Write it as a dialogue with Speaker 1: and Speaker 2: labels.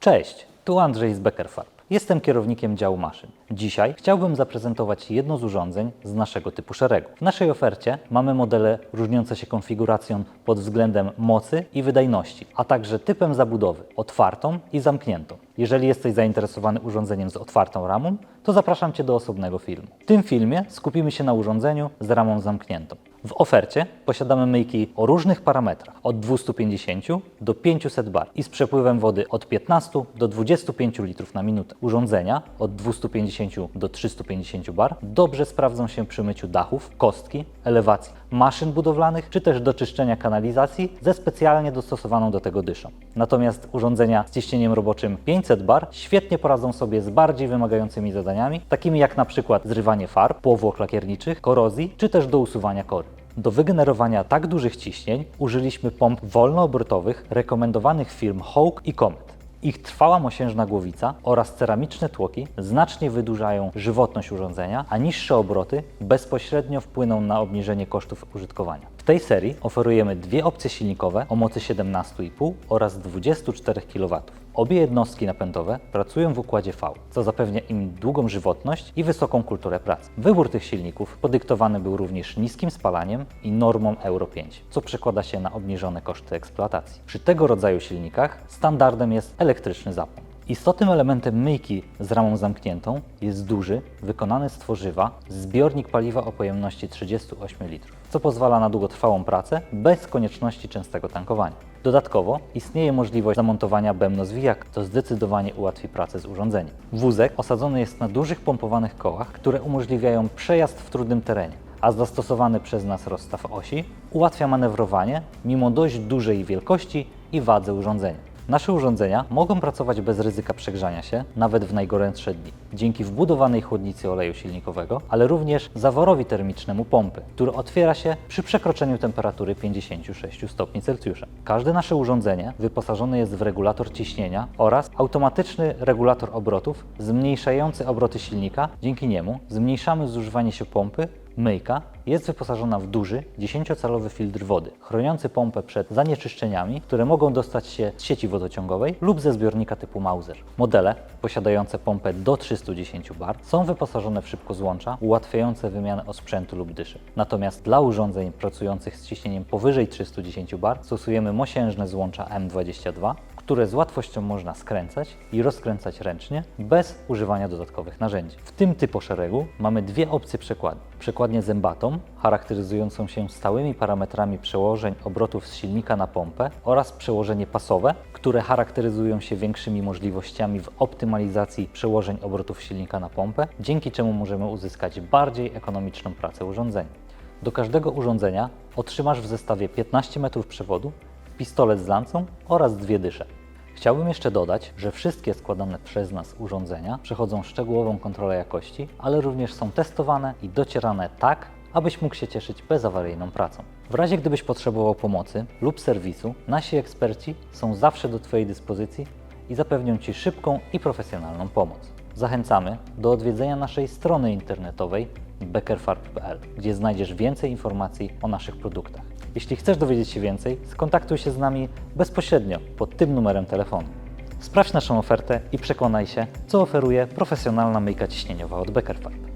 Speaker 1: Cześć, tu Andrzej z Becker Farb. Jestem kierownikiem działu maszyn. Dzisiaj chciałbym zaprezentować jedno z urządzeń z naszego typu szeregu. W naszej ofercie mamy modele różniące się konfiguracją pod względem mocy i wydajności, a także typem zabudowy otwartą i zamkniętą. Jeżeli jesteś zainteresowany urządzeniem z otwartą ramą, to zapraszam Cię do osobnego filmu. W tym filmie skupimy się na urządzeniu z ramą zamkniętą. W ofercie posiadamy myjki o różnych parametrach, od 250 do 500 bar i z przepływem wody od 15 do 25 litrów na minutę. Urządzenia od 250 do 350 bar dobrze sprawdzą się przy myciu dachów, kostki, elewacji, maszyn budowlanych czy też do czyszczenia kanalizacji ze specjalnie dostosowaną do tego dyszą. Natomiast urządzenia z ciśnieniem roboczym 500 bar świetnie poradzą sobie z bardziej wymagającymi zadaniami, takimi jak na przykład zrywanie farb, powłok lakierniczych, korozji czy też do usuwania kory. Do wygenerowania tak dużych ciśnień użyliśmy pomp wolnoobrotowych rekomendowanych firm Hawk i Comet. Ich trwała mosiężna głowica oraz ceramiczne tłoki znacznie wydłużają żywotność urządzenia, a niższe obroty bezpośrednio wpłyną na obniżenie kosztów użytkowania. W tej serii oferujemy dwie opcje silnikowe o mocy 17,5 oraz 24 kW. Obie jednostki napędowe pracują w układzie V, co zapewnia im długą żywotność i wysoką kulturę pracy. Wybór tych silników podyktowany był również niskim spalaniem i normą Euro 5, co przekłada się na obniżone koszty eksploatacji. Przy tego rodzaju silnikach standardem jest elektryczny zapłon. Istotnym elementem myjki z ramą zamkniętą jest duży, wykonany z tworzywa zbiornik paliwa o pojemności 38 litrów, co pozwala na długotrwałą pracę bez konieczności częstego tankowania. Dodatkowo istnieje możliwość zamontowania bębno zwijak, co zdecydowanie ułatwi pracę z urządzeniem. Wózek osadzony jest na dużych pompowanych kołach, które umożliwiają przejazd w trudnym terenie, a zastosowany przez nas rozstaw osi ułatwia manewrowanie mimo dość dużej wielkości i wadze urządzenia. Nasze urządzenia mogą pracować bez ryzyka przegrzania się, nawet w najgorętsze dni, dzięki wbudowanej chłodnicy oleju silnikowego, ale również zaworowi termicznemu pompy, który otwiera się przy przekroczeniu temperatury 56 stopni Celsjusza. Każde nasze urządzenie wyposażone jest w regulator ciśnienia oraz automatyczny regulator obrotów zmniejszający obroty silnika. Dzięki niemu zmniejszamy zużywanie się pompy Myjka jest wyposażona w duży, 10-calowy filtr wody, chroniący pompę przed zanieczyszczeniami, które mogą dostać się z sieci wodociągowej lub ze zbiornika typu Mauser. Modele posiadające pompę do 310 bar są wyposażone w szybkozłącza ułatwiające wymianę osprzętu lub dyszy. Natomiast dla urządzeń pracujących z ciśnieniem powyżej 310 bar stosujemy mosiężne złącza M22, które z łatwością można skręcać i rozkręcać ręcznie bez używania dodatkowych narzędzi. W tym typu szeregu mamy dwie opcje przekładni. Przekładnię zębatą, charakteryzującą się stałymi parametrami przełożeń obrotów z silnika na pompę oraz przełożenie pasowe, które charakteryzują się większymi możliwościami w optymalizacji przełożeń obrotów silnika na pompę, dzięki czemu możemy uzyskać bardziej ekonomiczną pracę urządzenia. Do każdego urządzenia otrzymasz w zestawie 15 metrów przewodu, pistolet z lancą oraz dwie dysze. Chciałbym jeszcze dodać, że wszystkie składane przez nas urządzenia przechodzą szczegółową kontrolę jakości, ale również są testowane i docierane tak, abyś mógł się cieszyć bezawaryjną pracą. W razie gdybyś potrzebował pomocy lub serwisu, nasi eksperci są zawsze do Twojej dyspozycji i zapewnią Ci szybką i profesjonalną pomoc. Zachęcamy do odwiedzenia naszej strony internetowej beckerfarb.pl, gdzie znajdziesz więcej informacji o naszych produktach. Jeśli chcesz dowiedzieć się więcej, skontaktuj się z nami bezpośrednio pod tym numerem telefonu. Sprawdź naszą ofertę i przekonaj się, co oferuje profesjonalna myjka ciśnieniowa od Beckerfarb.